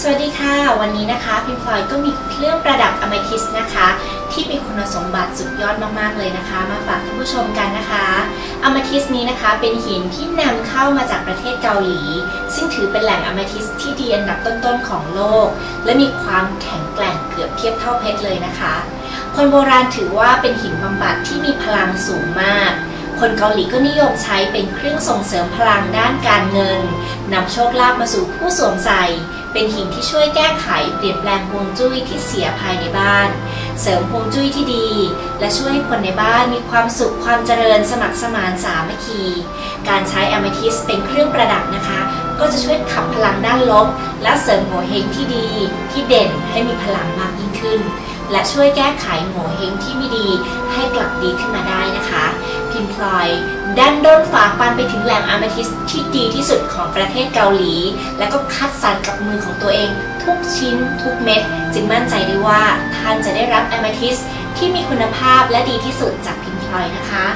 สวัสดีค่ะ วันนี้นะคะพิมพลอยก็มีเครื่องประดับอ m มทิสนะคะ ที่มีคุณสมบัติสุดยอดมากๆเลยนะคะ มาฝากท่านผู้ชมกันนะคะอ m มทิสนี้นะคะเป็นหินที่นำเข้ามาจากประเทศเกาหลี ซึ่งถือเป็นแหล่งอ m มทิสที่ดีอันดับต้นๆของโลก และมีความแข็งแกร่งเกือบเทียบเท่าเพชรเลยนะคะ คนโบราณถือว่าเป็นหินบำบัดที่มีพลังสูงมาก คนเกาหลีก็นิยมใช้เป็นเครื่องส่งเสริมพลังด้านการเงินนำโชคลาภมาสู่ผู้สวมใส่ เป็นหินที่ช่วยแก้ไขเปลี่ยนแปลงฮวงจุ้ยที่เสียภายในบ้าน เสริมฮวงจุ้ยที่ดี และช่วยให้คนในบ้านมีความสุขความเจริญสมัครสมานสามัคคี การใช้อ m มทิสเป็นเครื่องประดับนะคะ ก็จะช่วยขับพลังด้านลบ และเสริมโงเฮงที่ดี ที่เด่นให้มีพลังมากยิ่งขึ้น และช่วยแก้ไขโงเฮงที่ไม่ดีให้กลับดีขึ้นมาได้นะคะ พิมพลอยดันด้นฝากปันไปถึงแหล่งอ m มทิสที่ดีที่สุดของประเทศเกาหลี และก็คัดสรรกับมือของตัวเอง ทุกชิ้นทุกเม็ด จึงมั่นใจได้ว่าท่านจะได้รับอ m มทิสที่มีคุณภาพและดีที่สุดจากพิมพลอยนะคะ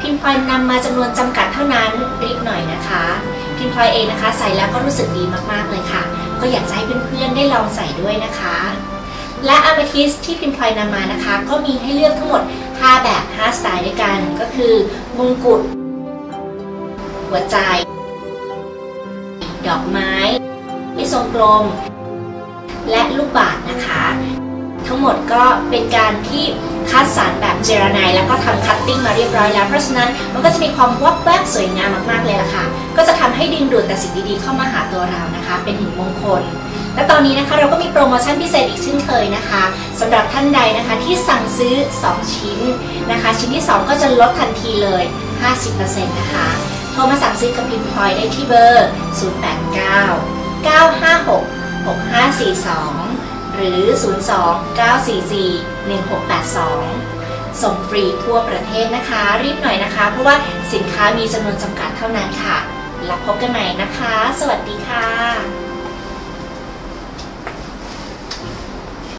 พิมพลอยนำมาจำนวนจำกัดเท่านั้นรีบหน่อยนะคะ พิมพลอยเองนะคะ ใส่แล้วก็รู้สึกดีมากๆเลยค่ะ ก็อยากจะให้เพื่อนๆได้ลองใส่ด้วยนะคะ และอ m มทิสที่พิมพลอยนำมานะคะ ก็มีให้เลือกทั้งหมด 5 แบบ สไตล์ด้วยกันก็คือมงกุฎหัวใจ ดอกไม้ที่ทรงกลม และลูกบาศก์นะคะ ทั้งหมดก็เป็นการที่คัดสรรแบบเจรไนแล้วก็ทำคัตติ้งมาเรียบร้อยแล้ว เพราะฉะนั้นมันก็จะมีความวับแวบสวยงามมากๆเลยล่ะค่ะ ก็จะทำให้ดึงดูดแต่สิ่งดีๆเข้ามาหาตัวเรานะคะ เป็นหินมงคล และตอนนี้นะคะเราก็มีโปรโมชั่นพิเศษอีกเช่นเคยนะคะสำหรับท่านใดนะคะที่สั่งซื้อ 2 ชิ้นนะคะ ชิ้นที่ 2 ก็จะลดทันทีเลย 50%นะคะโทรมาสั่งซื้อกับพิมพ์พลอยได้ที่เบอร์ 089 956 6542 หรือ 02 944 1682 ส่งฟรีทั่วประเทศนะคะ รีบหน่อยนะคะ เพราะว่าสินค้ามีจำนวนจำกัดเท่านั้นค่ะแล้วพบกันใหม่นะคะ สวัสดีค่ะ